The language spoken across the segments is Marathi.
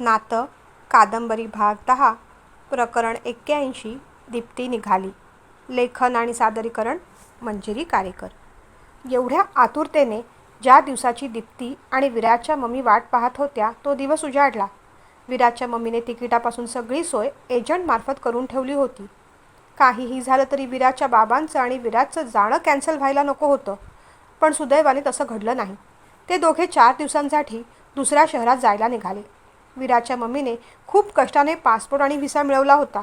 नातं कादंबरी भाग दहा प्रकरण एक्क्याऐंशी दीप्ती निघाली. लेखन आणि सादरीकरण मंजिरी कारेकर. एवढ्या आतुरतेने ज्या दिवसाची दीप्ती आणि विराटच्या मम्मी वाट पाहत होत्या तो दिवस उजाडला. विराटच्या मम्मीने तिकिटापासून सगळी सोय एजंटमार्फत करून ठेवली होती. काहीही झालं तरी विराटच्या बाबांचं आणि विराटचं जाणं कॅन्सल व्हायला नको होतं. पण सुदैवाने तसं घडलं नाही. ते दोघे चार दिवसांसाठी दुसऱ्या शहरात जायला निघाले. विराटच्या मम्मीने खूप कष्टाने पासपोर्ट आणि व्हिसा मिळवला होता.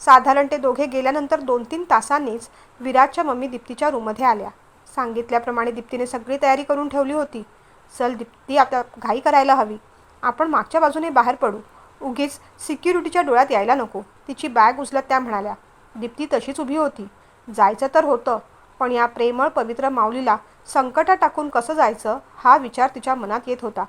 साधारण ते दोघे गेल्यानंतर दोन तीन तासांनीच विराटच्या मम्मी दीप्तीच्या रूममध्ये आल्या. सांगितल्याप्रमाणे दीप्तीने सगळी तयारी करून ठेवली होती. चल दीप्ती आता घाई करायला हवी. आपण मागच्या बाजूने बाहेर पडू. उगीच सिक्युरिटीच्या डोळ्यात यायला नको. तिची बॅग उचलत त्या म्हणाल्या. दीप्ती तशीच उभी होती. जायचं तर होतं पण या प्रेमळ पवित्र माऊलीला संकटात टाकून कसं जायचं हा विचार तिच्या मनात येत होता.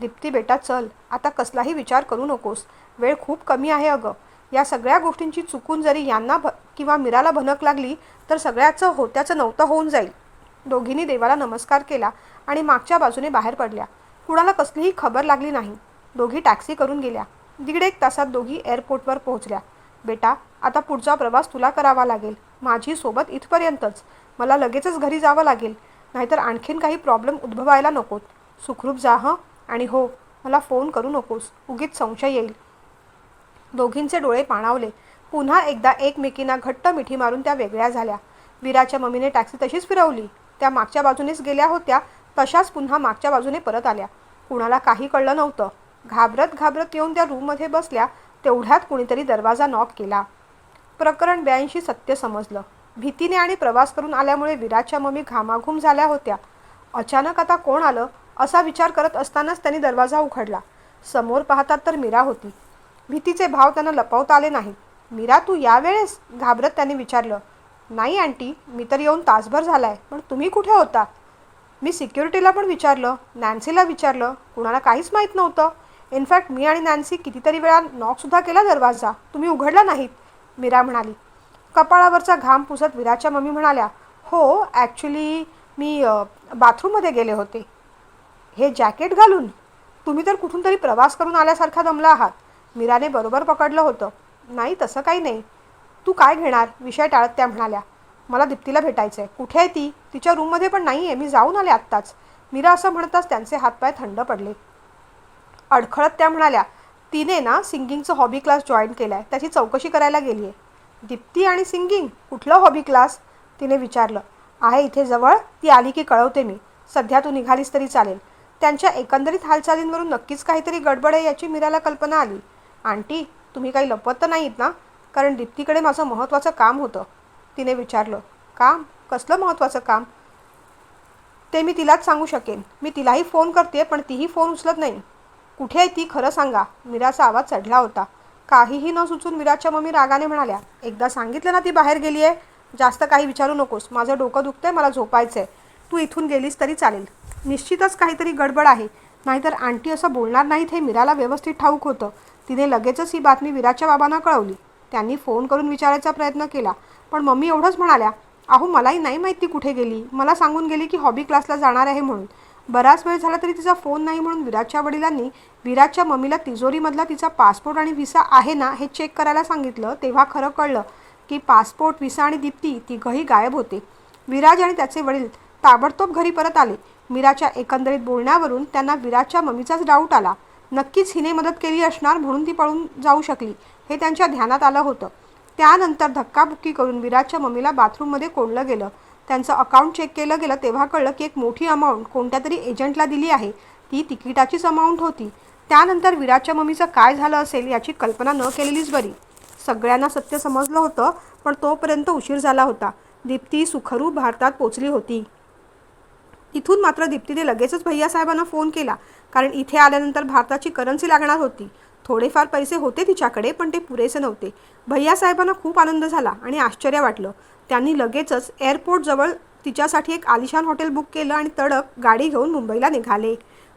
दीप्ती बेटा चल. आता कसलाही विचार करू नकोस. वेळ खूप कमी आहे अगं. या सगळ्या गोष्टींची चुकून जरी यांना भ किंवा मीराला भनक लागली तर सगळ्याचं होत्याचं नव्हतं होऊन जाईल. दोघींनी देवाला नमस्कार केला आणि मागच्या बाजूने बाहेर पडल्या. कुणाला कसलीही खबर लागली नाही. दोघी टॅक्सी करून गेल्या. दीड एक तासात दोघी एअरपोर्टवर पोहोचल्या. बेटा आता पुढचा प्रवास तुला करावा लागेल. माझी सोबत इथपर्यंतच. मला लगेचच घरी जावं लागेल. नाहीतर आणखीन काही प्रॉब्लेम उद्भवायला नकोत. सुखरूप जा हं? आणि हो मला फोन करू नकोस. उगीच संशय येईल. दोघींचे डोळे पाणावले. पुन्हा एकदा एकमेकींना घट्ट मिठी मारून त्या वेगळ्या झाल्या. वीराच्या मम्मीने टॅक्सी तशीच फिरवली. त्या मागच्या बाजूनेच गेल्या होत्या. तशाच पुन्हा मागच्या बाजूने परत आल्या. कुणाला काही कळलं नव्हतं. घाबरत घाबरत येऊन त्या रूममध्ये बसल्या. तेवढ्यात कुणीतरी दरवाजा नॉक केला. प्रकरण ब्याऐंशी सत्य समजलं. भीतीने आणि प्रवास करून आल्यामुळे विराजच्या मम्मी घामाघूम झाल्या होत्या. अचानक आता कोण आलं? असा विचार करत असतानाच त्यांनी दरवाजा उघडला. समोर पाहतात तर मीरा होती. भीतीचे भाव त्यांना लपवता आले नाहीत मीरा तू यावेळेस? घाबरत त्यांनी विचारलं. नाही आंटी मी तर येऊन तासभर झालाय. पण तुम्ही कुठे होता? मी सिक्युरिटीला पण विचारलं. नॅन्सीला विचारलं. कुणाला काहीच माहीत नव्हतं. इनफॅक्ट मी आणि नॅन्सी कितीतरी वेळा नॉकसुद्धा केला दरवाजा. तुम्ही उघडला नाहीत मीरा म्हणाली. कपाळावरचा घाम पुसत विराच्या मम्मी म्हणाल्या हो ॲक्च्युली मी बाथरूममध्ये गेले होते. हे जॅकेट घालून तुम्ही तर कुठून तरी प्रवास करून आल्यासारखा दमला आहात. मीराने बरोबर पकडलं होतं. नाही तसं काही नाही. तू काय घेणार? विषय टाळत त्या म्हणाल्या. मला दीप्तीला भेटायचं आहे कुठे आहे ती? तिच्या रूममध्ये पण नाही आहे मी जाऊन आले आत्ताच. मीरा असं म्हणताच त्यांचे हातपाय थंड पडले. अडखळत त्या म्हणाल्या तिने ना सिंगिंगचं हॉबी क्लास जॉईन केला आहे त्याची चौकशी करायला गेली आहे दीप्ती आणि सिंगिंग? कुठलं हॉबी क्लास? तिने विचारलं. आहे इथे जवळ. ती आली की कळवते मी. सध्या तू निघालीस तरी चालेल. त्यांच्या एकंदरीत हालचालींवरून नक्कीच काहीतरी गडबड आहे याची मीराला कल्पना आली. आंटी तुम्ही काही लपवत तर नाहीत ना? कारण दीप्तीकडे माझं महत्त्वाचं काम होतं. तिने विचारलं. काम? कसलं महत्त्वाचं काम? ते मी तिलाच सांगू शकेन. मी तिलाही फोन करते पण तीही फोन उचलत नाही. कुठे आहे ती? खरं सांगा. मीराचा आवाज चढला होता. काहीही न सुचून मीराच्या मम्मी रागाने म्हणाल्या एकदा सांगितलं ना ती बाहेर गेली आहे जास्त काही विचारू नकोस. माझं डोकं दुखतंय मला झोपायचं आहे तू इथून गेलीस तरी चालेल. निश्चितच काहीतरी गडबड आहे. नाहीतर आंटी असं बोलणार नाहीत हे मीराला व्यवस्थित ठाऊक होतं. तिने लगेचच ही बातमी विराजच्या बाबांना कळवली. त्यांनी फोन करून विचारायचा प्रयत्न केला. पण मम्मी एवढंच म्हणाल्या अहो मलाही नाही माहिती कुठे गेली. मला सांगून गेली की हॉबी क्लासला जाणार आहे म्हणून. बराच वेळ झाला तरी तिचा फोन नाही म्हणून विराजच्या वडिलांनी विराजच्या मम्मीला तिजोरीमधला तिचा पासपोर्ट आणि व्हिसा आहे ना हे चेक करायला सांगितलं. तेव्हा खरं कळलं की पासपोर्ट व्हिसा आणि दीप्ती तिघंही गायब होते. विराज आणि त्याचे वडील ताबडतोब घरी परत आले. मीराच्या एकंदरीत बोलण्यावरून त्यांना विराटच्या मम्मीचाच डाऊट आला. नक्कीच हिने मदत केली असणार म्हणून ती पळून जाऊ शकली हे त्यांच्या ध्यानात आलं होतं. त्यानंतर धक्काबुक्की करून विराजच्या मम्मीला बाथरूममध्ये कोंडलं गेलं. त्यांचं अकाउंट चेक केलं गेलं तेव्हा कळलं की एक मोठी अमाऊंट कोणत्या तरी एजंटला दिली आहे. ती तिकिटाचीच अमाऊंट होती. त्यानंतर विराटच्या मम्मीचं काय झालं असेल याची कल्पना न केलेलीच बरी. सगळ्यांना सत्य समजलं होतं पण तोपर्यंत उशीर झाला होता. दीप्ती सुखरू भारतात पोचली होती. इथून मात्र दीप्तीने लगेचच भैयासाहेबांना फोन केला. कारण इथे आल्यानंतर भारताची करन्सी लागणार होती. थोडेफार पैसे होते तिच्याकडे पण ते पुरेसे नव्हते. भैयासाहेबांना खूप आनंद झाला आणि आश्चर्य वाटलं. त्यांनी लगेचच एअरपोर्टजवळ तिच्यासाठी एक आलिशान हॉटेल बुक केलं आणि तडक गाडी घेऊन मुंबईला निघाले.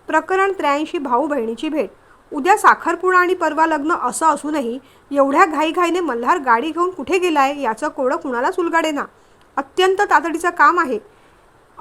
प्रकरण त्र्याऐंशी भाऊ बहिणीची भेट. उद्या साखरपुडा आणि परवा लग्न असं असूनही एवढ्या घाईघाईने मल्हार गाडी घेऊन कुठे गेलाय याचं कोडं कुणालाच उलगाडे ना. अत्यंत तातडीचं काम आहे.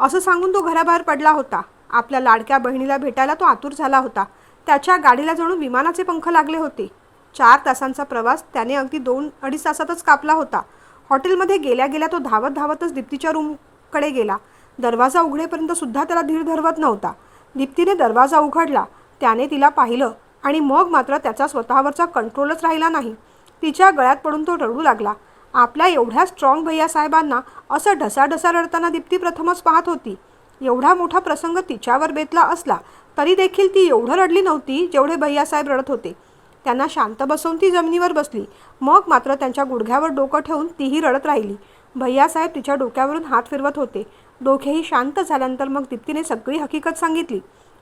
असं सांगून तो घराबाहेर पडला होता. आपल्या लाडक्या बहिणीला भेटायला तो आतुर झाला होता. त्याच्या गाडीला जणू विमानाचे पंख लागले होते. चार तासांचा प्रवास त्याने अगदी दोन अडीच तासातच कापला होता. हॉटेलमध्ये गेल्या गेल्या तो धावत धावतच दीप्तीच्या रूमकडे गेला. दरवाजा उघडेपर्यंत सुद्धा त्याला धीर धरवत नव्हता. दीप्तीने दरवाजा उघडला. त्याने तिला पाहिलं आणि मग मात्र त्याचा स्वतःवरचा कंट्रोलच राहिला नाही. तिच्या गळ्यात पडून तो रडू लागला. आपल्या एवढ्या स्ट्रॉंग भैयासाहेबांना असं ढसाढसा रडताना दीप्ती प्रथमच पाहत होती. एवढा मोठा प्रसंग तिच्यावर बेतला असला तरी देखील ती एवढं रडली नव्हती जेवढे भैयासाहेब रडत होते. त्यांना शांत बसवून ती जमिनीवर बसली. मग मात्र त्यांच्या गुडघ्यावर डोकं ठेवून तीही रडत राहिली. भैयासाहेब तिच्या डोक्यावरून हात फिरवत होते. दोघेही शांत झाल्यानंतर मग दीप्तीने सगळी हकीकत सांगितली.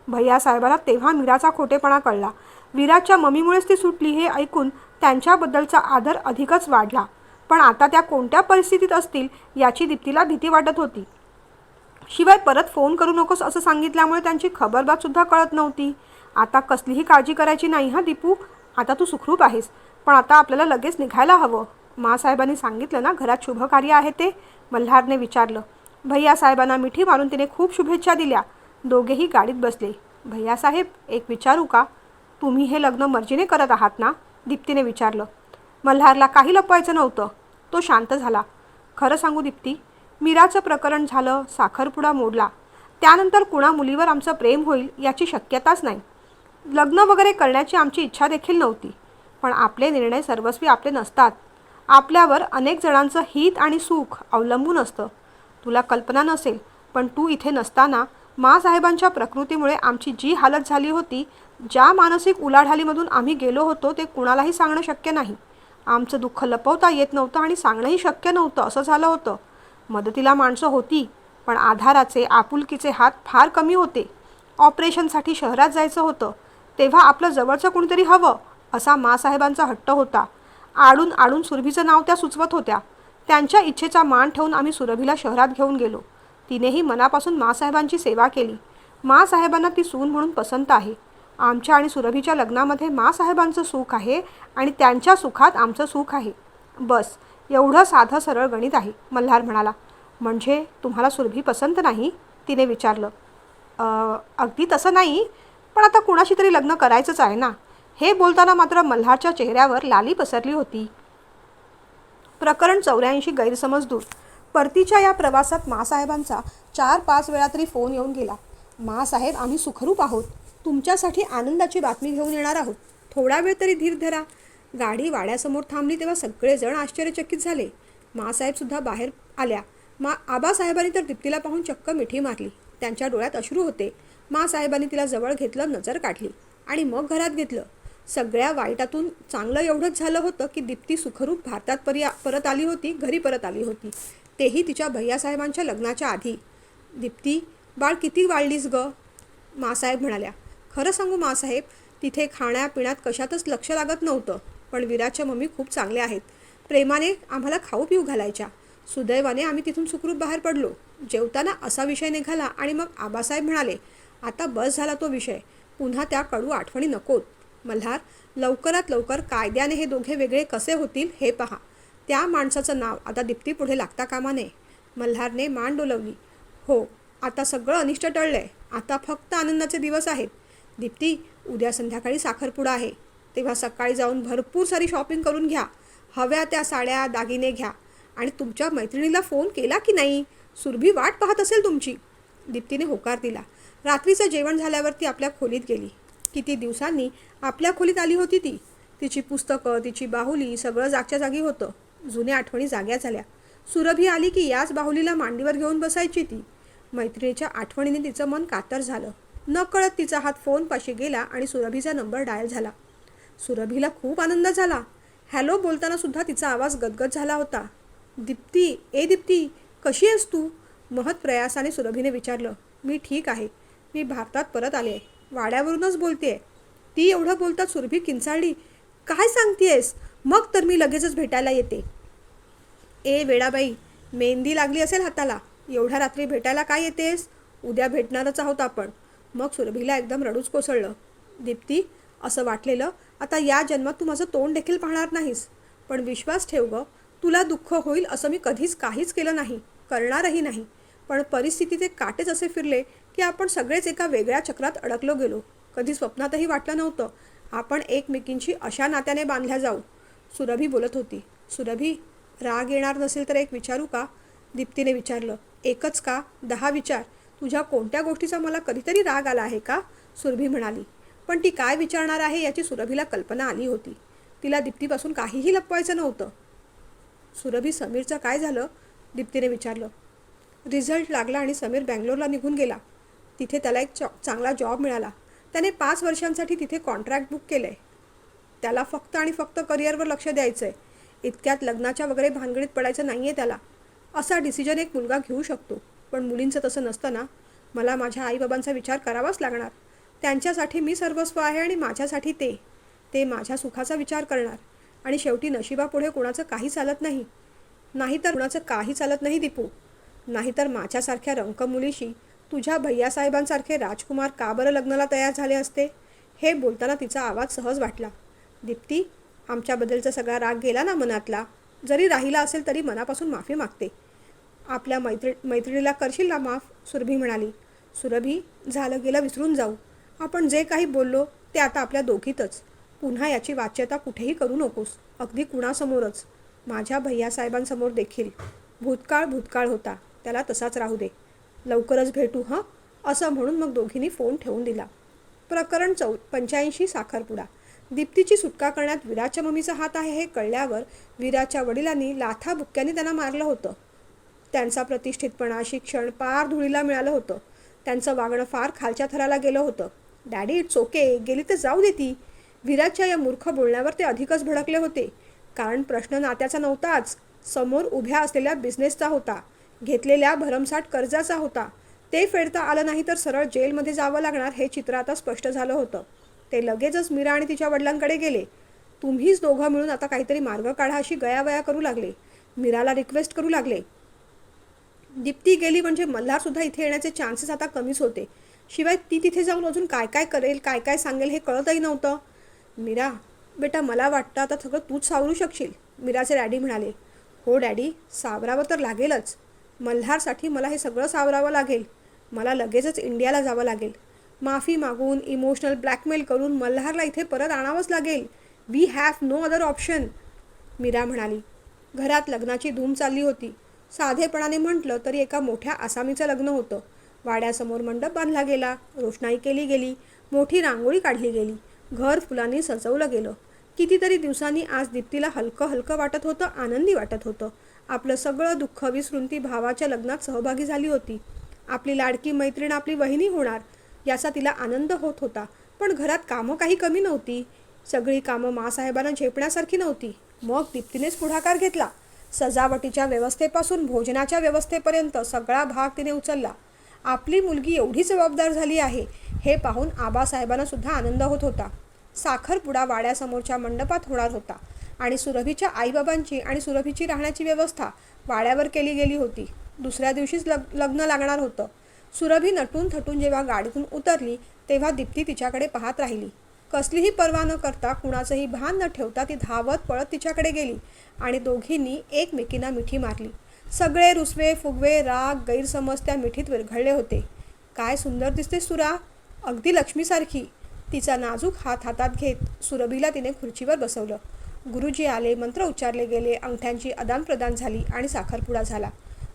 भैयासाहेबाला तेव्हा मीराचा खोटेपणा कळला. विराच्या मम्मीमुळेच ती सुटली हे ऐकून त्यांच्याबद्दलचा आदर अधिकच वाढला. पण आता त्या कोणत्या परिस्थितीत असतील याची दीप्तीला भीती वाटत होती. शिवाय परत फोन करू नकोस असं सांगितल्यामुळे त्यांची खबरबातसुद्धा कळत नव्हती. आता कसलीही काळजी करायची नाही हा दीपू? आता तू सुखरूप आहेस. पण आता आपल्याला लगेच निघायला हवं. मासाहेबांनी सांगितलं ना घरात शुभकार्य आहे ते मल्हारने विचारलं. भैया साहेबांना मिठी मारून तिने खूप शुभेच्छा दिल्या. दोघेही गाडीत बसले. भैयासाहेब एक विचारू का? तुम्ही हे लग्न मर्जीने करत आहात ना? दीप्तीने विचारलं. मल्हारला काही लपवायचं नव्हतं. तो शांत झाला. खरं सांगू दीप्ती मीराचं प्रकरण झालं साखरपुडा मोडला. त्यानंतर कुणा मुलीवर आमचं प्रेम होईल याची शक्यताच नाही. लग्न वगैरे करण्याची आमची इच्छा देखील नव्हती. पण आपले निर्णय सर्वस्वी आपले नसतात. आपल्यावर अनेक जणांचं हित आणि सुख अवलंबून असतं. तुला कल्पना नसेल पण तू इथे नसताना मासाहेबांच्या प्रकृतीमुळे आमची जी हालत झाली होती ज्या मानसिक उलाढालीमधून आम्ही गेलो होतो ते कुणालाही सांगणं शक्य नाही. आमचं दुःख लपवता येत नव्हतं आणि सांगणंही शक्य नव्हतं असं झालं होतं. मदतीला माणसं होती पण आधाराचे आपुलकीचे हात फार कमी होते. ऑपरेशनसाठी शहरात जायचं होतं. तेव्हा आपलं जवळचं कुणीतरी हवं असा मासाहेबांचा हट्ट होता. आडून आडून सुरभीचं नाव त्या सुचवत होत्या. त्यांच्या इच्छेचा मान ठेवून आम्ही सुरभीला शहरात घेऊन गेलो. तिनेही मनापासून मासाहेबांची सेवा केली. मासाहेबांना ती सून म्हणून पसंत आहे. आमच्या आणि सुरभीच्या लग्नामध्ये मासाहेबांचं सुख आहे आणि त्यांच्या सुखात आमचं सुख आहे. बस एवढं साधं सरळ गणित आहे मल्हार म्हणाला. म्हणजे तुम्हाला सुरभी पसंत नाही? तिने विचारलं. अगदी तसं नाही पण आता कुणाशी तरी लग्न करायचंच आहे ना? हे बोलताना मात्र मल्हारच्या चेहऱ्यावर लाली पसरली होती. प्रकरण चौऱ्याऐंशी गैरसमज दूर. परतीच्या या प्रवासात मासाहेबांचा चार पाच वेळा तरी फोन येऊन गेला. मासाहेब आम्ही सुखरूप आहोत. तुमच्यासाठी आनंदाची बातमी घेऊन येणार आहोत. थोडा वेळ तरी धीर धरा. गाडी वाड्यासमोर थांबली तेव्हा सगळेजण आश्चर्यचकित झाले. मासाहेबसुद्धा बाहेर आल्या. मा आबासाहेबांनी तर दीप्तीला पाहून चक्क मिठी मारली. त्यांच्या डोळ्यात अश्रू होते. मासाहेबांनी तिला जवळ घेतलं नजर काढली आणि मग घरात घेतलं. सगळ्या वाईटातून चांगलं एवढंच झालं होतं की दीप्ती सुखरूप भारतात परी परत आली होती घरी परत आली होती. तेही तिच्या भैयासाहेबांच्या लग्नाच्या आधी. दीप्ती बाळ किती वाढलीस ग? मासाहेब म्हणाल्या. खरं सांगू मासाहेब तिथे खाण्यापिण्यात कशातच लक्ष लागत नव्हतं पण विराच्या मम्मी खूप चांगल्या आहेत. प्रेमाने आम्हाला खाऊ पिऊ घालायच्या. सुदैवाने आम्ही तिथून सुखरूप बाहेर पडलो. जेवताना असा विषय निघाला आणि मग आबासाहेब म्हणाले आता बस झाला तो विषय. पुन्हा त्या कडू आठवणी नकोत. मल्हार लवकरात लवकर कायद्याने हे दोघे वेगळे कसे होतील हे पहा. त्या माणसाचं नाव आता दीप्ती पुढे लागता कामा नये. मल्हारने मान डोलवली हो आता सगळं अनिष्ट टळलंय. आता फक्त आनंदाचे दिवस आहेत. दीप्ती उद्या संध्याकाळी साखरपुडा आहे. तेव्हा सकाळी जाऊन भरपूर सारी शॉपिंग करून घ्या. हव्या त्या साड्या दागिने घ्या. आणि तुमच्या मैत्रिणीला फोन केला की नाही? सुरभी वाट पाहत असेल तुमची. दीप्तीने होकार दिला. रात्रीचं जेवण झाल्यावर ती आपल्या खोलीत गेली. किती दिवसांनी आपल्या खोलीत आली होती ती. तिची पुस्तकं तिची बाहुली सगळं जागच्या जागी होतं. जुन्या आठवणी जाग्या झाल्या. सुरभी आली की याच बाहुलीला मांडीवर घेऊन बसायची ती. मैत्रिणीच्या आठवणीने तिचं मन कातर झालं. नकळत तिचा हात फोनपाशी गेला आणि सुरभीचा नंबर डायल झाला. सुरभीला खूप आनंद झाला. हॅलो बोलताना सुद्धा तिचा आवाज गदगद झाला होता. दीप्ती ए दीप्ती कशी आहेस तू? महत प्रयासाने सुरभीने विचारलं. मी ठीक आहे. मी भारतात परत आले आहे. वाड्यावरूनच बोलते ती एवढं बोलतात सुरभी किंचाळली. काय सांगतेयस? मग तर मी लगेचच भेटायला येते. ए वेळाबाई मेहंदी लागली असेल हाताला. एवढ्या रात्री भेटायला काय येतेस? उद्या भेटणारच आहोत आपण. मग सुरभीला एकदम रडूच कोसळलं. दीप्ती असं वाटलेलं? आता या जन्मात तू माझं तोंड देखील पाहणार नाहीस. पण विश्वास ठेव ग तुला दुःख होईल असं मी कधीच काहीच केलं नाही करणारही नाही. पण परिस्थिती ते काटेच असे फिरले की आपण सगळेच एका वेगळ्या चक्रात अडकलो गेलो. कधी स्वप्नातही वाटलं नव्हतं आपण एकमेकींशी अशा नात्याने बांधल्या जाऊ. सुरभी बोलत होती. सुरभी राग येणार नसेल तर एक विचारू का? दीप्तीने विचारलं. एकच का? दहा विचार. तुझ्या कोणत्या गोष्टीचा मला कधीतरी राग आला आहे का? सुरभी म्हणाली. पण ती काय विचारणार आहे याची सुरभीला कल्पना आली होती. तिला दीप्तीपासून काहीही लपवायचं नव्हतं. सुरभी समीरचं काय झालं? दीप्तीने विचारलं. रिझल्ट लागला आणि समीर बँगलोरला निघून गेला. तिथे त्याला एक चॉ चांगला जॉब मिळाला. त्याने पाच वर्षांसाठी तिथे कॉन्ट्रॅक्ट बुक केलं आहे त्याला फक्त आणि फक्त करिअरवर लक्ष द्यायचं आहे इतक्यात लग्नाच्या वगैरे भानगडीत पडायचं नाही आहे त्याला. असा डिसिजन एक मुलगा घेऊ शकतो. पण मुलींचं तसं नसतं ना मला माझ्या आईबाबांचा विचार करावाच लागणार. त्यांच्यासाठी मी सर्वस्व आहे आणि माझ्यासाठी ते. ते माझ्या सुखाचा विचार करणार. आणि शेवटी नशिबापुढे कोणाचं काही चालत नाही. नाहीतर कुणाचं काही चालत नाही दीपू. नाहीतर माझ्यासारख्या रंक मुलीशी तुझ्या भैयासाहेबांसारखे राजकुमार का बरं लग्नाला तयार झाले असते? हे बोलताना तिचा आवाज सहज वाटला. दीप्ती आमच्याबद्दलचा सगळा राग गेला ना मनातला? जरी राहिला असेल तरी मनापासून माफी मागते. आपल्या मैत्री मैत्रिणीला करशील ना माफ? सुरभी म्हणाली. सुरभी झालं गेलं विसरून जाऊ. आपण जे काही बोललो ते आता आपल्या दोघीतच. पुन्हा याची वाच्यता कुठेही करू नकोस. अगदी कुणासमोरच. माझ्या भैयासाहेबांसमोर देखील. भूतकाळ भूतकाळ होता. त्याला तसाच राहू दे. लवकरच भेटू हं? असं म्हणून मग दोघींनी फोन ठेवून दिला. प्रकरण चौ पंच्याऐंशी साखरपुडा. दीप्तीची सुटका करण्यात विराच्या मम्मीचा हात आहे हे कळल्यावर विराच्या वडिलांनी लाथा बुक्क्याने त्यांना मारलं होतं. त्यांचा प्रतिष्ठितपणा शिक्षण पार धुळीला मिळालं होतं. त्यांचं वागणं फार खालच्या थराला गेलं होतं. डॅडी इट्स ओके गेली तर जाऊ दे ती. विराजच्या या मूर्ख बोलण्यावर ते अधिकच भडकले होते. कारण प्रश्न नात्याचा नव्हताच. समोर उभ्या असलेल्या बिझनेसचा होता. घेतलेल्या भरमसाठ कर्जाचा होता. ते फेडता आलं नाही तर सरळ जेलमध्ये जावं लागणार हे चित्र आता स्पष्ट झालं होतं. ते लगेचच मीरा आणि तिच्या वडिलांकडे गेले. तुम्हीच दोघं मिळून आता काहीतरी मार्ग काढा अशी गयावया करू लागले. मीराला रिक्वेस्ट करू लागले. दीप्ती गेली म्हणजे मल्हारसुद्धा इथे येण्याचे चान्सेस आता कमीच होते. शिवाय ती तिथे जाऊन अजून काय काय करेल काय काय सांगेल हे कळतही नव्हतं. मीरा बेटा मला वाटतं आता सगळं तूच सावरू शकशील मीराचे डॅडी म्हणाले. हो डॅडी सावरावं तर लागेलच. मल्हारसाठी मला हे सगळं सावरावं लागेल. मला लगेचच इंडियाला जावं लागेल. माफी मागून इमोशनल ब्लॅकमेल करून मल्हारला इथे परत आणावंच लागेल. We have no other option Meera म्हणाली. घरात लग्नाची धूम चालली होती. साधेपणाने म्हटलं तरी एका मोठ्या आसामीचं लग्न होतं. वाड्यासमोर मंडप बांधला गेला. रोषणाई केली गेली. मोठी रांगोळी काढली गेली. घर फुलांनी सजवलं गेलं. कितीतरी दिवसांनी आज दीप्तीला हलकं हलकं वाटत होतं आनंदी वाटत होतं. आपलं सगळं दुःख विसरून ती भावाच्या लग्नात सहभागी झाली होती. आपली लाडकी मैत्रीण आपली वहिनी होणार याचा तिला आनंद होत होता. पण घरात कामं काही कमी नव्हती. सगळी कामं मासाहेबांना झेपण्यासारखी नव्हती. मग दीप्तीनेच पुढाकार घेतला. सजावटीच्या व्यवस्थेपासून भोजनाच्या व्यवस्थेपर्यंत सगळा भाग तिने उचलला. आपली मुलगी एवढी जबाबदार झाली आहे हे पाहून आबासाहेबांना सुद्धा आनंद होत होता. साखरपुडा वाड्यासमोरच्या मंडपात होणार होता आणि सुरभीच्या आईबाबांची आणि सुरभीची राहण्याची व्यवस्था वाड्यावर केली गेली होती. दुसऱ्या दिवशीच लग लग्न लागणार होतं. सुरभी नटून थटून जेव्हा गाडीतून उतरली तेव्हा दीप्ती तिच्याकडे पाहत राहिली. कसलीही पर्वा न करता कुणाचंही भान न ठेवता ती धावत पळत तिच्याकडे गेली आणि दोघींनी एकमेकींना मिठी मारली. सगळे रुसवे फुगवे राग गैरसमज त्या मिठीत विरघळले होते. काय सुंदर दिसते सुरा अगदी लक्ष्मीसारखी. तिचा नाजूक हात हातात घेत सुरभीला तिने खुर्चीवर बसवलं. गुरुजी आले मंत्र उच्चारले गेले अंगठ्यांची आदानप्रदान झाली आणि साखरपुडा झाला.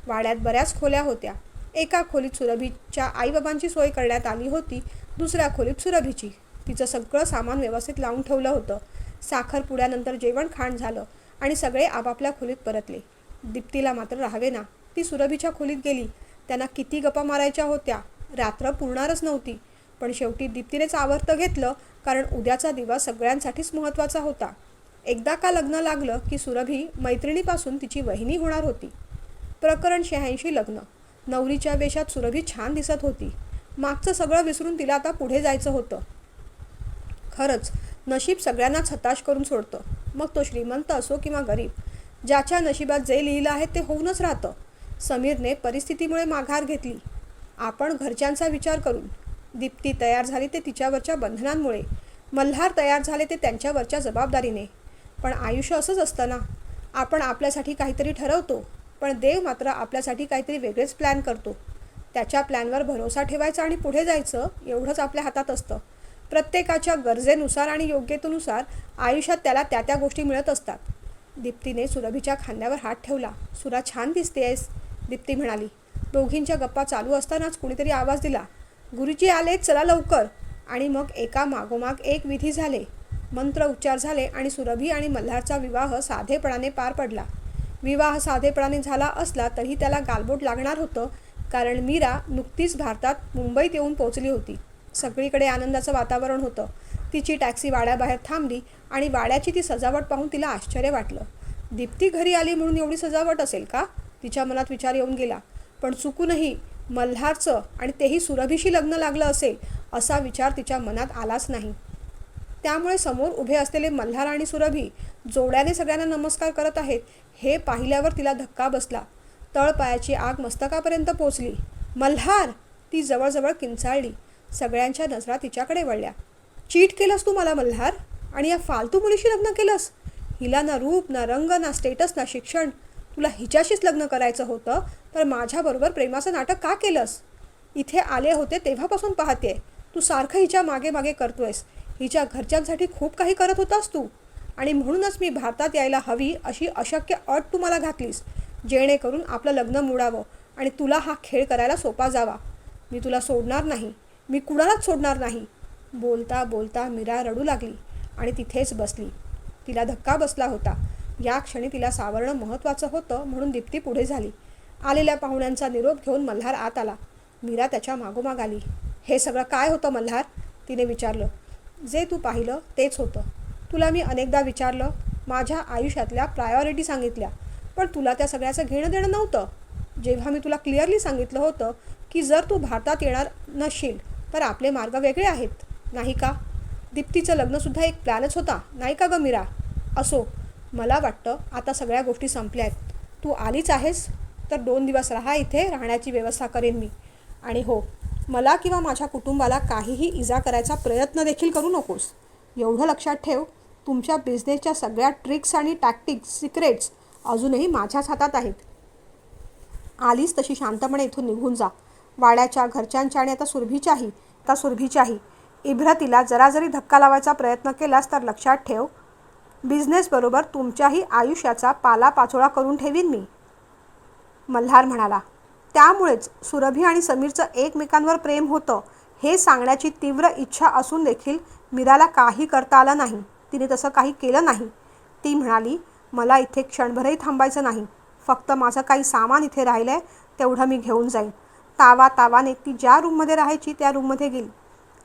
वाड्यात बऱ्याच खोल्या होत्या. एका खोलीत सुरभीच्या आईबाबांची सोय करण्यात आली होती दुसऱ्या खोलीत सुरभीची. तिचं सगळं सामान व्यवस्थित लावून ठेवलं होतं. साखरपुड्यानंतर जेवण खाण झालं आणि सगळे आपापल्या खोलीत परतले. दीप्तीला मात्र राहावे ना. ती सुरभीच्या खोलीत गेली. त्यांना किती गप्पा मारायच्या होत्या. रात्र पुरणारच नव्हती. पण शेवटी दीप्तीनेच आवर्त घेतलं कारण उद्याचा दिवस सगळ्यांसाठीच महत्त्वाचा होता. एकदा का लग्न लागलं की सुरभी मैत्रिणीपासून तिची वहिनी होणार होती. प्रकरण शहाऐंशी लग्न. नवरीच्या वेशात सुरभी छान दिसत होती. मागचं सगळं विसरून तिला आता पुढे जायचं होतं. खरंच नशीब सगळ्यांनाच हताश करून सोडतं. मग तो श्रीमंत असो किंवा गरीब ज्याच्या नशिबात जे लिहिलं आहे ते होऊनच राहतं. समीरने परिस्थितीमुळे माघार घेतली. आपण घरच्यांचा विचार करून दीप्ती तयार झाली ते तिच्यावरच्या बंधनांमुळे मल्हार तयार झाले ते त्यांच्यावरच्या जबाबदारीने. पण आयुष्य असंच असतं ना? आपण आपल्यासाठी काहीतरी ठरवतो पण देव मात्र आपल्यासाठी काहीतरी वेगळेच प्लॅन करतो. त्याच्या प्लॅनवर भरोसा ठेवायचा आणि पुढे जायचं एवढंच आपल्या हातात असतं. प्रत्येकाच्या गरजेनुसार आणि योग्यतेनुसार आयुष्यात त्याला त्या त्या गोष्टी मिळत असतात. दीप्तीने सुरभीच्या खांद्यावर हात ठेवला. सुरा छान दिसतेयस दीप्ती म्हणाली. दोघींच्या गप्पा चालू असतानाच कुणीतरी आवाज दिला. गुरुजी आले चला लवकर. आणि मग एका मागोमाग एक विधी झाले. मंत्र उच्चार झाले आणि सुरभी आणि मल्हारचा विवाह साधेपणाने पार पडला. विवाह साधेपणाने झाला असला तरी त्याला गालबोट लागणार होतं कारण मीरा नुकतीच भारतात मुंबईत येऊन पोचली होती. सगळीकडे आनंदाचं वातावरण होतं. तिची टॅक्सी वाड्याबाहेर थांबली आणि वाड्याची ती सजावट पाहून तिला आश्चर्य वाटलं. दीप्ती घरी आली म्हणून एवढी सजावट असेल का? तिच्या मनात विचार येऊन गेला. पण चुकूनही मल्हारचं आणि तेही सुरभीशी लग्न लागलं असेल असा विचार तिच्या मनात आलाच नाही. त्यामुळे समोर उभे असलेले मल्हार आणि सुरभी जोड्याने सगळ्यांना नमस्कार करत आहेत हे पाहिल्यावर तिला धक्का बसला. तळपायाची आग मस्तकापर्यंत पोचली. मल्हार! ती जवळजवळ किंचाळली. सगळ्यांच्या नजरा तिच्याकडे वळल्या. चीट केलंस तू मला मल्हार? आणि या फालतू मुलीशी लग्न केलंस? हिला ना रूप ना रंग ना स्टेटस ना शिक्षण. तुला हिच्याशीच लग्न करायचं होतं तर माझ्याबरोबर प्रेमाचं नाटक का केलंस? इथे आले होते तेव्हापासून पाहते तू सारखं हिच्या मागे मागे करतोयस. हिच्या घरच्यांसाठी खूप काही करत होतास तू. आणि म्हणूनच मी भारतात यायला हवी अशी अशक्य अट तू मला घातलीस. जेणेकरून आपलं लग्न मुडावं आणि तुला हा खेळ करायला सोपा जावा. मी तुला सोडणार नाही. मी कुणालाच सोडणार नाही. बोलता बोलता मीरा रडू लागली आणि तिथेच बसली. तिला धक्का बसला होता. या क्षणी तिला सावरणं महत्त्वाचं होतं म्हणून दीप्ती पुढे झाली. आलेल्या पाहुण्यांचा निरोप घेऊन मल्हार आत आला. मीरा त्याच्या मागोमाग आली. हे सगळं काय होतं मल्हार? तिने विचारलं. जे तू पाहिलं तेच होतं. तुला मी अनेकदा विचारलं. माझ्या आयुष्यातल्या प्रायोरिटी सांगितल्या. पण तुला त्या सगळ्याचं घेणं देणं नव्हतं. जेव्हा मी तुला क्लिअरली सांगितलं होतं की जर तू भारतात येणार नसशील तर आपले मार्ग वेगळे आहेत. नाही का? दीप्तीचं लग्नसुद्धा एक प्लॅनच होता. नाही का गं मीरा? असो मला वाटतं आता सगळ्या गोष्टी संपल्या आहेत. तू आलीच आहेस? तर दोन दिवस राहा इथे राहण्याची व्यवस्था करेन मी. आणि हो मला किंवा माझ्या कुटुंबाला काहीही इजा करायचा प्रयत्न देखील करू नकोस. एवढं लक्षात ठेव तुमच्या बिझनेसच्या सगळ्या ट्रिक्स आणि टॅक्टिक्स सिक्रेट्स अजूनही माझ्याच हातात आहेत. आलीच तशी शांतपणे इथून निघून जा. वाड्याच्या घरच्यांच्या आणि आता सुरभीच्याही आता सुरभीच्याही. इभ्रतीला जरा जरी धक्का लावायचा प्रयत्न केलास तर लक्षात ठेव. बिझनेसबरोबर तुमच्याही आयुष्याचा पालापाचोळा करून ठेवीन मी. मल्हार म्हणाला त्यामुळेच सुरभी आणि समीरचं एकमेकांवर प्रेम होतं हे सांगण्याची तीव्र इच्छा असून देखील मीराला काही करता आलं नाही. तिने तसं काही केलं नाही. ती म्हणाली मला इथे क्षणभरही थांबायचं नाही. फक्त माझं काही सामान इथे राहिलं आहे तेवढं मी घेऊन जाईन. तावा तावाने ती ज्या रूममध्ये राहायची त्या रूममध्ये गेली.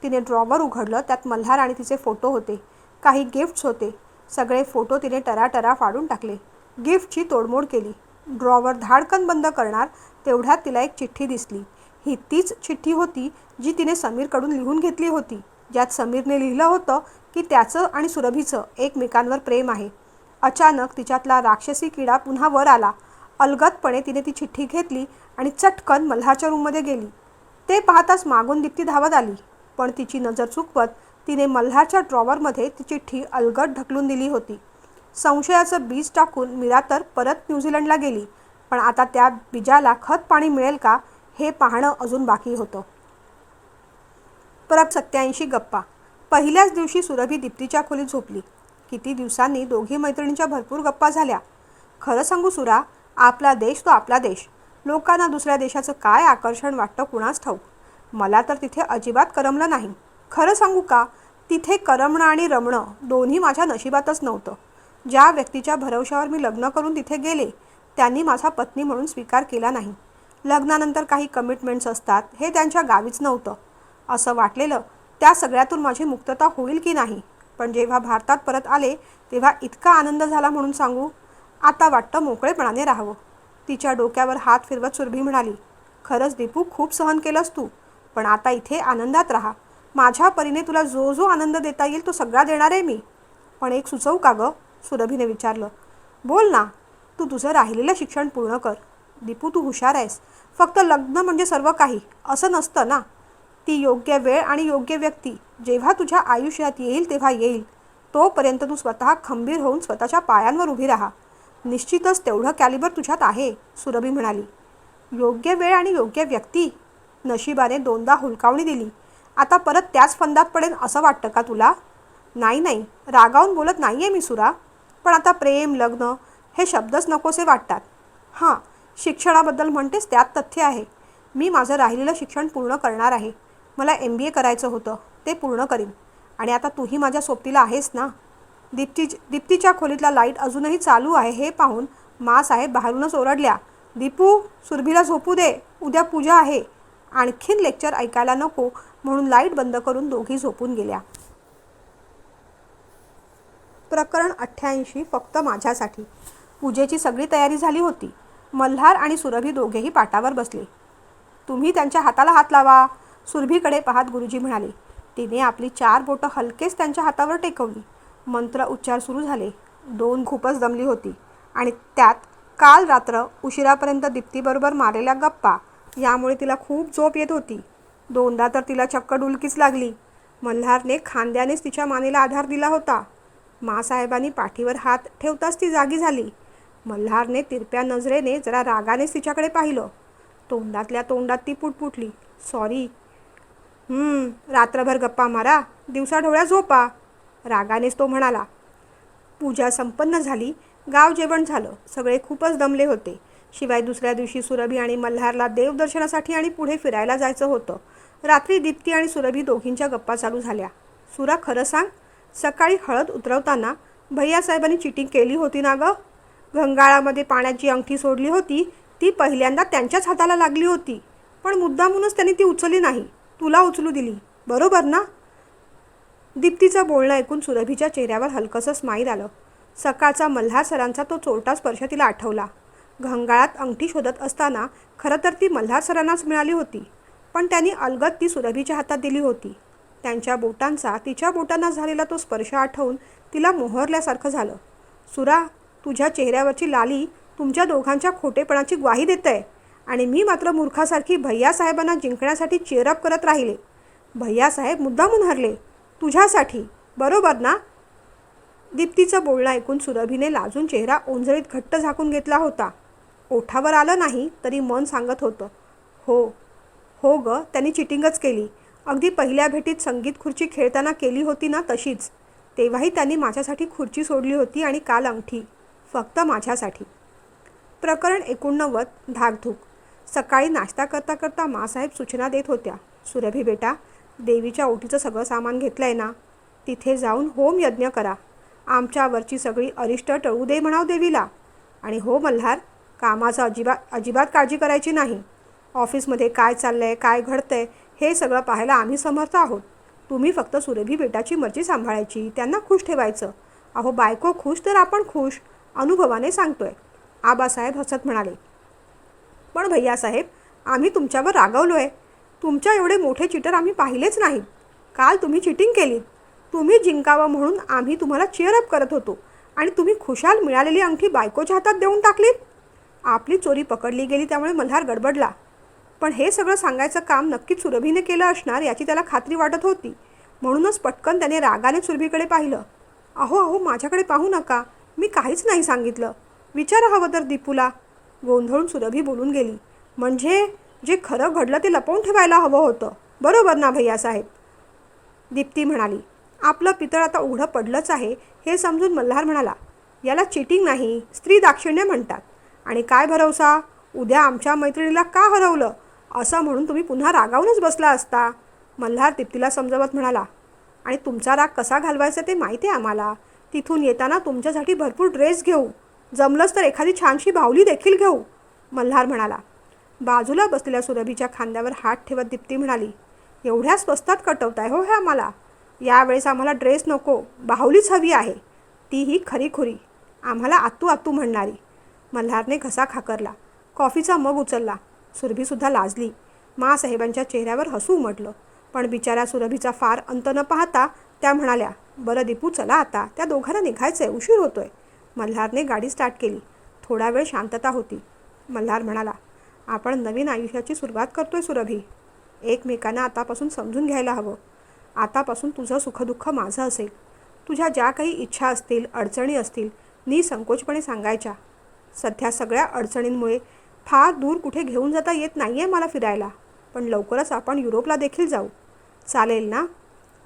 तिने ड्रॉवर उघडलं त्यात मल्हार आणि तिचे फोटो होते. काही गिफ्ट्स होते. सगळे फोटो तिने टराटरा फाडून टाकले. गिफ्टची तोडमोड केली. ड्रॉवर धाडकन बंद करणार तेवढ्यात तिला एक चिठ्ठी दिसली. ही तीच चिठ्ठी होती जी तिने समीरकडून लिहून घेतली होती. ज्यात समीरने लिहिलं होतं की त्याचं आणि सुरभीचं एकमेकांवर प्रेम आहे. अचानक तिच्यातला राक्षसी किडा पुन्हा वर आला. अलगदपणे तिने ती चिठ्ठी घेतली आणि चटकन मल्हारच्या रूममध्ये गेली. ते पाहताच मागून दीप्ती धावत आली. पण तिची नजर चुकवत तिने मल्हारच्या ड्रॉवरमध्ये ती चिठ्ठी अलगट ढकलून दिली होती. संशयाचं बीज टाकून मीरा तर परत न्यूझीलंडला गेली. पण आता त्या बीजाला खत पाणी मिळेल का हे पाहणं अजून बाकी होतं. परत सत्याऐंशी गप्पा. पहिल्याच दिवशी सुरभी दीप्तीच्या खोलीत झोपली. किती दिवसांनी दोघी मैत्रिणींच्या भरपूर गप्पा झाल्या. खरं सांगू सुरा आपला देश तो आपला देश. लोकांना दुसऱ्या देशाचं काय आकर्षण वाटतं कुणाच ठाऊक? मला तर तिथे अजिबात करमलं नाही. खरं सांगू का? तिथे करमणं आणि रमणं दोन्ही माझ्या नशिबातच नव्हतं. ज्या व्यक्तीच्या भरवशावर मी लग्न करून तिथे गेले त्यांनी माझा पत्नी म्हणून स्वीकार केला नाही. लग्नानंतर काही कमिटमेंट्स असतात हे त्यांच्या गावीच नव्हतं. असं वाटलेलं त्या सगळ्यातून माझी मुक्तता होईल की नाही? पण जेव्हा भारतात परत आले तेव्हा इतका आनंद झाला म्हणून सांगू आता वाटतं मोकळेपणाने राहावं. तिच्या डोक्यावर हात फिरवत सुरभी म्हणाली खरंच दीपू खूप सहन केलंस तू पण आता इथे आनंदात राहा. माझ्या परीने तुला जो जो आनंद देता येईल तो सगळा देणार आहे मी. पण एक सुचवू का गं? सुरभीने विचारलं. बोल ना तू तुझं राहिलेलं शिक्षण पूर्ण कर. दीपू तू हुशार आहेस. फक्त लग्न म्हणजे सर्व काही असं नसतं ना. ती योग्य वेळ आणि योग्य व्यक्ती जेव्हा तुझ्या आयुष्यात येईल तेव्हा येईल. तोपर्यंत तू स्वतः खंबीर होऊन स्वतःच्या पायांवर उभी राहा. निश्चितच तेवढं कॅलिबर तुझ्यात आहे सुरभी म्हणाली. योग्य वेळ आणि योग्य व्यक्ती नशिबाने दोनदा हुलकावणी दिली. आता परत त्याच फंदात पडेन असं वाटतं का तुला? नाही नाही रागावून बोलत नाही आहे मी सुरा. पण आता प्रेम लग्न हे शब्दच नकोसे वाटतात. हां शिक्षणाबद्दल म्हणतेस त्यात तथ्य आहे. मी माझं राहिलेलं शिक्षण पूर्ण करणार आहे. मला एम बी ए करायचं होतं ते पूर्ण करीन. आणि आता तूही माझ्या सोबतीला आहेस ना? दीप्ती दीप्तीच्या खोलीतला लाइट अजूनही चालू आहे हे पाहून मासाहेब बाहेरूनच ओरडल्या. दीपू सुरभीला झोपू दे उद्या पूजा आहे. आणखीन लेक्चर ऐकायला नको म्हणून लाइट बंद करून दोघी झोपून गेल्या. प्रकरण अठ्ठ्याऐंशी फक्त माझ्यासाठी. पूजेची सगळी तयारी झाली होती. मल्हार आणि सुरभी दोघेही पाटावर बसले. तुम्ही त्यांच्या हाताला हात लावा सुरभीकडे पाहत गुरुजी म्हणाले. तिने आपली चार बोटं हलकेच त्यांच्या हातावर टेकवली. मंत्र उच्चार सुरू झाले. दोन खूपच दमली होती. आणि त्यात काल रात्र उशिरापर्यंत दीप्तीबरोबर मारलेल्या गप्पा यामुळे तिला खूप झोप येत होती. दोनदा तर तिला चक्क डुलकीच लागली. मल्हारने खांद्यानेच तिच्या मानेला आधार दिला होता. मासाहेबांनी पाठीवर हात ठेवताच ती जागी झाली. मल्हारने तिरप्या नजरेने जरा रागानेच तिच्याकडे पाहिलं. तोंडातल्या तोंडात ती पुटपुटली. सॉरी. रात्रभर गप्पा मारा. दिवसा डोळ्या झोपा. रागानेच तो म्हणाला पूजा संपन्न झाली गाव जेवण झालं सगळे खूपच दमले होते. शिवाय दुसऱ्या दिवशी सुरभी आणि मल्हारला देवदर्शनासाठी आणि पुढे फिरायला जायचं होतं. रात्री दीप्ती आणि सुरभी दोघींच्या गप्पा चालू झाल्या. सुरा खरं सांग सकाळी हळद उतरवताना भैयासाहेबांनी चिटिंग केली होती ना गं? घंगाळामध्ये पाण्याची अंगठी सोडली होती ती पहिल्यांदा त्यांच्याच हाताला लागली होती. पण मुद्दामूनच त्यांनी ती उचलली नाही. तुला उचलू दिली. बरोबर ना? दीप्तीचं बोलणं ऐकून सुरभीच्या चेहऱ्यावर हलकंसं स्माईल आलं. सकाळचा मल्हार सरांचा तो चोरटा स्पर्श तिला आठवला. घंगाळात अंगठी शोधत असताना खरं तर ती मल्हार सरांनाच मिळाली होती पण त्यांनी अलगत ती सुरभीच्या हातात दिली होती. त्यांच्या बोटांचा तिच्या बोटांना झालेला तो स्पर्श आठवून तिला मोहरल्यासारखं झालं. सुरा तुझ्या चेहऱ्यावरची लाली तुमच्या दोघांच्या खोटेपणाची ग्वाही देते आणि मी मात्र मूर्खासारखी भैयासाहेबांना जिंकण्यासाठी चेअरअप करत राहिले. भैयासाहेब मुद्दामून हरले. तुझ्यासाठी. बरोबर ना? दीप्तीचं बोलणं ऐकून सुरभीने लाजून चेहरा ओंजळीत घट्ट झाकून घेतला होता. ओठावर आलं नाही तरी मन सांगत होतं. हो हो ग त्यांनी चिटिंगच केली. अगदी पहिल्या भेटीत संगीत खुर्ची खेळताना केली होती ना तशीच. तेव्हाही त्यांनी माझ्यासाठी खुर्ची सोडली होती आणि काल अंगठी. फक्त माझ्यासाठी. प्रकरण एकोणनव्वद धाकधूक. सकाळी नाश्ता करता करता मासाहेब सूचना देत होत्या. सुरभी बेटा देवीच्या ओटीचं सगळं सामान घेतलं आहे ना तिथे जाऊन होम यज्ञ करा. आमच्यावरची सगळी अरिष्ट टळू दे म्हणाव देवीला. आणि हो मल्हार कामाचं अजिबात अजिबात काळजी करायची नाही. ऑफिसमध्ये काय चाललं आहे काय घडतं आहे हे सगळं पाहायला आम्ही समर्थ आहोत. तुम्ही फक्त सुरभी बेटाची मर्जी सांभाळायची त्यांना खुश ठेवायचं. अहो बायको खुश तर आपण खुश अनुभवाने सांगतोय. आबासाहेब हसत म्हणाले. पण भैयासाहेब आम्ही तुमच्यावर रागवलो आहे तुमच्या एवढे मोठे चिटर आम्ही पाहिलेच नाहीत काल तुम्ही चिटिंग केली. तुम्ही जिंकावं म्हणून आम्ही तुम्हाला चेअरअप करत होतो. आणि तुम्ही खुशाल मिळालेली अंगठी बायकोच्या हातात देऊन टाकलीत. आपली चोरी पकडली गेली त्यामुळे मल्हार गडबडला. पण हे सगळं सांगायचं काम नक्कीच सुरभीने केलं असणार याची त्याला खात्री वाटत होती. म्हणूनच पटकन त्याने रागाने सुरभीकडे पाहिलं. अहो अहो माझ्याकडे पाहू नका. मी काहीच नाही सांगितलं. विचारा हवं तर दीपूला. गोंधळून सुरभी बोलून गेली. म्हणजे जे खरं घडलं ते लपवून ठेवायला हवं होतं. बरोबर ना भैयासाहेब दीप्ती म्हणाली आपलं पितळ आता उघडं पडलंच आहे हे समजून मल्हार म्हणाला याला चिटिंग नाही स्त्री दाक्षिण्य म्हणतात. आणि काय भरवसा? उद्या आमच्या मैत्रिणीला का हरवलं? असं म्हणून तुम्ही पुन्हा रागावूनच बसला असता. मल्हार दीप्तीला समजवत म्हणाला आणि तुमचा राग कसा घालवायचा ते माहिती आहे आम्हाला. तिथून येताना तुमच्यासाठी भरपूर ड्रेस घेऊ. जमलंच तर एखादी छानशी बाहुली देखील घेऊ. मल्हार म्हणाला बाजूला बसलेल्या सुरभीच्या खांद्यावर हात ठेवत दीप्ती म्हणाली एवढ्या स्वस्तात कटवताय हो हे आम्हाला यावेळेस आम्हाला ड्रेस नको बाहुलीच हवी आहे. ती ही खरीखुरी आम्हाला आत्तू आतू म्हणणारी. मल्हारने घसा खाकरला. कॉफीचा मग उचलला. सुरभीसुद्धा लाजली. मासाहेबांच्या चेहऱ्यावर हसू उमटलं. पण बिचाऱ्या सुरभीचा फार अंत न पाहता त्या म्हणाल्या बरं दीपू चला आता. त्या दोघांना निघायचंय. उशीर होतोय. मल्हारने गाडी स्टार्ट केली. थोडा वेळ शांतता होती. मल्हार म्हणाला आपण नवीन आयुष्याची सुरुवात करतोय सुरभी. एकमेकांना आतापासून समजून घ्यायला हवं. आतापासून तुझं सुखदुःख माझं असेल. तुझ्या ज्या काही इच्छा असतील अडचणी असतील निसंकोचपणे सांगायच्या. सध्या सगळ्या अडचणींमुळे फार दूर कुठे घेऊन जाता येत नाही आहे मला फिरायला. पण लवकरच आपण युरोपला देखील जाऊ. चालेल ना?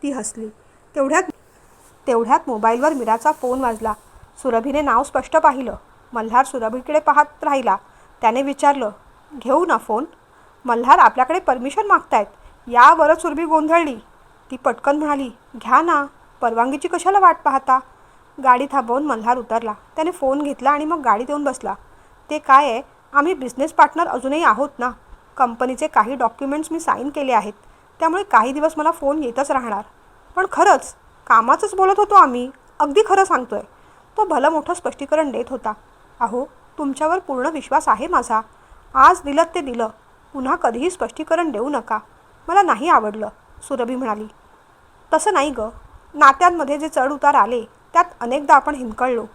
ती हसली. तेवढ्यात तेवढ्यात मोबाईलवर मीराचा फोन वाजला. सुरभीने नाव स्पष्ट पाहिलं. मल्हार सुरभीकडे पाहत राहिला. त्याने विचारलं घेऊ ना फोन. मल्हार आपल्याकडे परमिशन मागतायत. यावरच सुरभी गोंधळली. ती पटकन म्हणाली घ्या ना. परवानगीची कशाला वाट पाहता? गाडी थांबवून मल्हार उतरला. त्याने फोन घेतला आणि मग गाडीत येऊन बसला. ते काय आहे? आम्ही बिझनेस पार्टनर अजूनही आहोत ना. कंपनीचे काही डॉक्युमेंट्स मी साईन केले आहेत. त्यामुळे काही दिवस मला फोन येतच राहणार. पण खरंच? कामाचंच बोलत होतो आम्ही. अगदी खरं सांगतोय. तो भलं मोठं स्पष्टीकरण देत होता. अहो तुमच्यावर पूर्ण विश्वास आहे माझा. आज दिलं ते दिलं. पुन्हा कधीही स्पष्टीकरण देऊ नका. मला नाही आवडलं सुरभी म्हणाली. तसं नाही गं. नात्यांमध्ये जे चढउतार आले त्यात अनेकदा आपण हिंकळलो.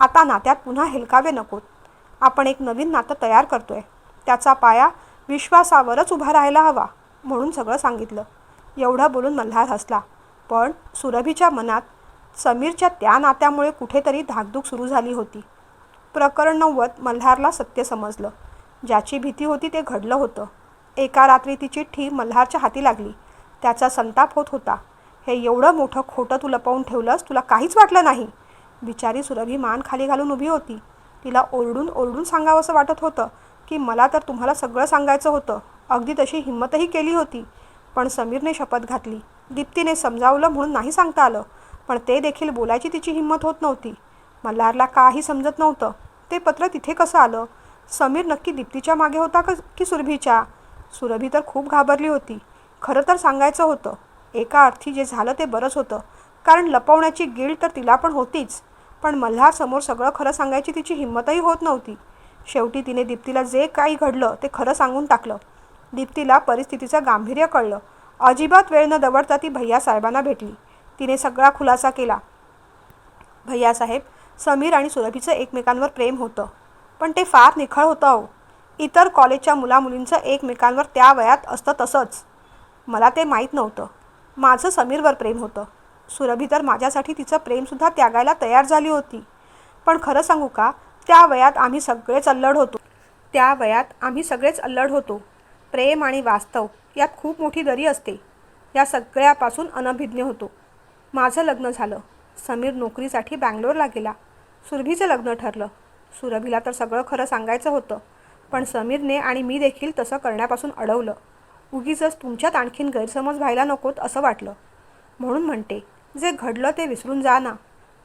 आता नात्यात पुन्हा हेलकावे नकोत. आपण एक नवीन नातं तयार करतोय. त्याचा पाया विश्वासावरच उभा राहायला हवा म्हणून सगळं सांगितलं. एवढं बोलून मल्हार हसला. पण सुरभीच्या मनात समीरच्या त्या नात्यामुळे कुठेतरी धाकधूक सुरू झाली होती. प्रकरण नव्वद मल्हारला सत्य समजलं. ज्याची भीती होती ते घडलं होतं. एका रात्री ती चिठ्ठी मल्हारच्या हाती लागली. त्याचा संताप होत होता. हे एवढं मोठं खोटं तू लपवून ठेवलंस तुला काहीच वाटलं नाही. बिचारी सुरभी मान खाली घालून उभी होती. तिला ओरडून ओरडून सांगावंसं वाटत होतं की मला तर तुम्हाला सगळं सांगायचं होतं. अगदी तशी हिंमतही केली होती. पण समीरने शपथ घातली. दीप्तीने समजावलं म्हणून नाही सांगता आलं. पण ते देखील बोलायची तिची हिंमत होत नव्हती. मल्हारला काही समजत नव्हतं. ते पत्र तिथे कसं आलं? समीर नक्की दीप्तीच्या मागे होता का की सुरभीच्या? सुरभी तर खूप घाबरली होती. खरं तर सांगायचं होतं एका अर्थी जे झालं ते बरंच होतं. कारण लपवण्याची गिल्ड तर तिला पण होतीच. पण मल्हारसमोर सगळं खरं सांगायची तिची हिंमतही होत नव्हती. शेवटी तिने दीप्तीला जे काही घडलं ते खरं सांगून टाकलं. दीप्तीला परिस्थितीचं गांभीर्य कळलं. अजिबात वेळ न दवडता ती भैयासाहेबांना भेटली. तिने सगळा खुलासा केला. भैयासाहेब समीर आणि सुरभीचं एकमेकांवर प्रेम होतं. पण ते फार निखळ होतं अहो. इतर कॉलेजच्या मुलामुलींचं एकमेकांवर त्या वयात असतं तसंच. मला ते माहीत नव्हतं. माझं समीरवर प्रेम होतं. सुरभी तर माझ्यासाठी तिचं प्रेमसुद्धा त्यागायला तयार झाली होती. पण खरं सांगू का त्या वयात आम्ही सगळेच अल्लड होतो. त्या वयात आम्ही सगळेच अल्लड होतो. प्रेम आणि वास्तव यात खूप मोठी दरी असते. या सगळ्यापासून अनभिज्ञ होतो. माझं लग्न झालं. समीर नोकरीसाठी बँगलोरला गेला. सुरभीचं लग्न ठरलं. सुरभीला तर सगळं खरं सांगायचं होतं. पण समीरने आणि मी देखील तसं करण्यापासून अडवलं. उगीच तुमच्यात आणखीन गैरसमज व्हायला नकोत असं वाटलं. म्हणून म्हणते जे घडलं ते विसरून जा ना.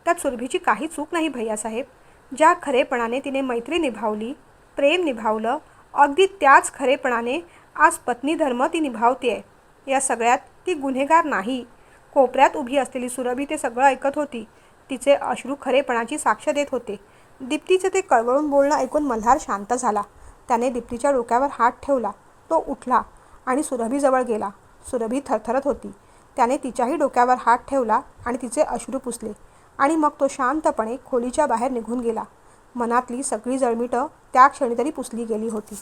त्यात सुरभीची काही चूक नाही भैयासाहेब ज्या खरेपणाने तिने मैत्री निभावली प्रेम निभावलं अगदी त्याच खरेपणाने आज पत्नी धर्म ती निभावते या सगळ्यात ती गुन्हेगार नाही. कोपऱ्यात उभी असलेली सुरभी ते सगळं ऐकत होती. तिचे अश्रू खरेपणाची साक्ष देत होते. दीप्तीचे ते कळवळून बोलणं ऐकून मल्हार शांत झाला. त्याने दीप्तीच्या डोक्यावर हात ठेवला. तो उठला आणि सुरभीजवळ गेला. सुरभी थरथरत होती. त्याने तिच्याही डोक्यावर हात ठेवला आणि तिचे अश्रू पुसले आणि मग तो शांतपणे खोलीच्या बाहेर निघून गेला. मनातली सगळी जळमिटं त्या क्षणी तरी पुसली गेली होती.